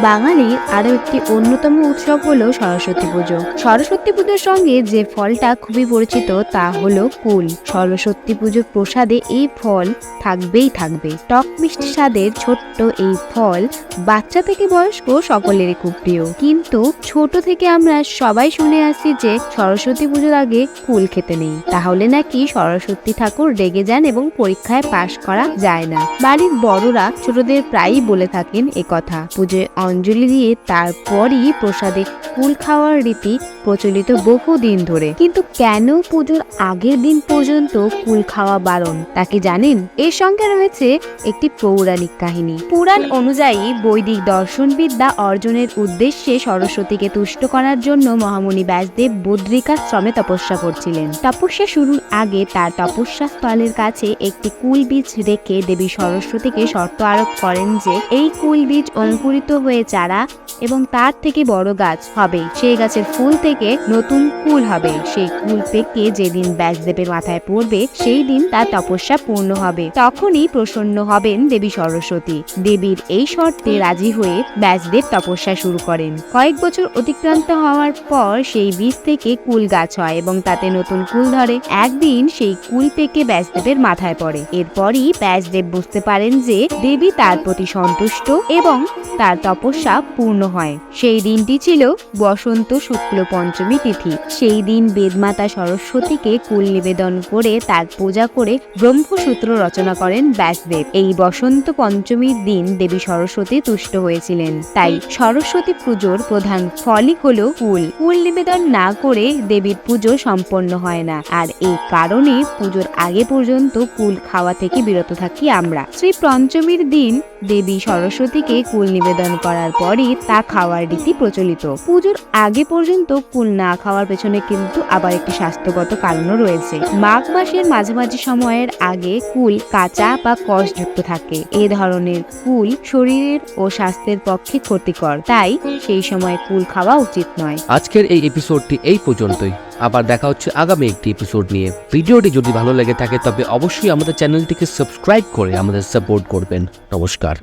বাঙালির আরও একটি অন্যতম উৎসব হলো সরস্বতী পুজো। সরস্বতী পুজোর সঙ্গে যে ফলটা খুবই পরিচিত তা হলো কুল। সরস্বতী পুজোর প্রসাদে এই ফল থাকবেই থাকবে। টক মিষ্টি স্বাদের ছোট্ট এই ফল বাচ্চা থেকে বয়স্ক সকলেরই খুব প্রিয়। কিন্তু ছোট থেকে আমরা সবাই শুনে আসছি যে সরস্বতী পুজোর আগে কুল খেতে নেই। তাহলে নাকি সরস্বতী ঠাকুর রেগে যান এবং পরীক্ষায় পাশ করা যায় না। বাড়ির বড়রা ছোটদের প্রায়ই বলে থাকেন এ কথা। পুজোয় অঞ্জলি দিয়ে তারপরই প্রসাদে কুল খাওয়ার রীতি প্রচলিত বহুদিন ধরে। কিন্তু কেন পুজোর আগের দিন পর্যন্ত কুল খাওয়া বারণ? তা কি জানেন? এর সঙ্গে রয়েছে একটি পৌরাণিক কাহিনী। পুরাণ অনুযায়ী বৈদিক দর্শনবিদ্যা অর্জনের উদ্দেশ্যে সরস্বতীকে তুষ্ট করার জন্য মহামুনি ব্যাসদেব বদ্রিকাশ্রমে তপস্যা করছিলেন। তপস্যা শুরুর আগে তার তপস্যা স্থলের কাছে একটি কুল বীজ রেখে দেবী সরস্বতীকে শর্ত আরোপ করেন যে, এই কুল বীজ অঙ্কুরিত হয়ে চারা এবং তার থেকে বড় গাছ হবে। সেই গাছের ফুল থেকে নতুন কুল হবে। সেই কুল পেকে যেদিন ব্যাসদেবের মাথায় পড়বে, সেই দিন তার তপস্যা পূর্ণ হবে। তখনই প্রসন্ন হবেন দেবী সরস্বতী। দেবীর এই শর্তে রাজি হয়ে ব্যাসদেব তপস্যা শুরু করেন। কয়েক বছর অতিক্রান্ত হওয়ার পর সেই বীজ থেকে কুল গাছ হয় এবং তাতে নতুন কুল ধরে। একদিন সেই কুল পেকে ব্যাসদেবের মাথায় পড়ে। এরপরই ব্যাসদেব বুঝতে পারেন যে দেবী তার প্রতি সন্তুষ্ট এবং তার তপস্যা পূর্ণ হয়। সেই দিনটি ছিল বসন্ত শুক্ল পঞ্চমী তিথি। সেই দিন বেদমাতা সরস্বতীকে কুল নিবেদন করে তার পূজা করে ব্রহ্মসূত্র রচনা করেন ব্যাসদেব। এই বসন্ত পঞ্চমীর দিন দেবী সরস্বতী তুষ্ট হয়েছিলেন। তাই সরস্বতী পুজোর প্রধান ফলই হল কুল। কুল নিবেদন না করে দেবীর পুজো সম্পন্ন হয় না। আর এই কারণে পুজোর আগে পর্যন্ত কুল খাওয়া থেকে বিরত থাকি আমরা। শ্রী পঞ্চমীর দিন দেবী সরস্বতীকে কুল নিবেদন করার পরই তা খাওয়ার রীতি প্রচলিত। পুজোর আগে পর্যন্ত কুল না খাওয়ার পেছনে কিন্তু আবার একটি স্বাস্থ্যগত কারণও রয়েছে। মাঘ মাসের মাঝামাঝি সময়ের আগে কুল কাঁচা বা কষযুক্ত থাকে। এ ধরনের কুল শরীরের ও স্বাস্থ্যের পক্ষে ক্ষতিকর। তাই সেই সময় কুল খাওয়া উচিত নয়। আজকের এই এপিসোডটি এই পর্যন্তই। আবার দেখা হচ্ছে আগামী একটি এপিসোড নিয়ে। ভিডিওটি যদি ভালো লেগে থাকে তবে অবশ্যই আমাদের চ্যানেলটিকে সাবস্ক্রাইব করে আমাদের সাপোর্ট করবেন। নমস্কার।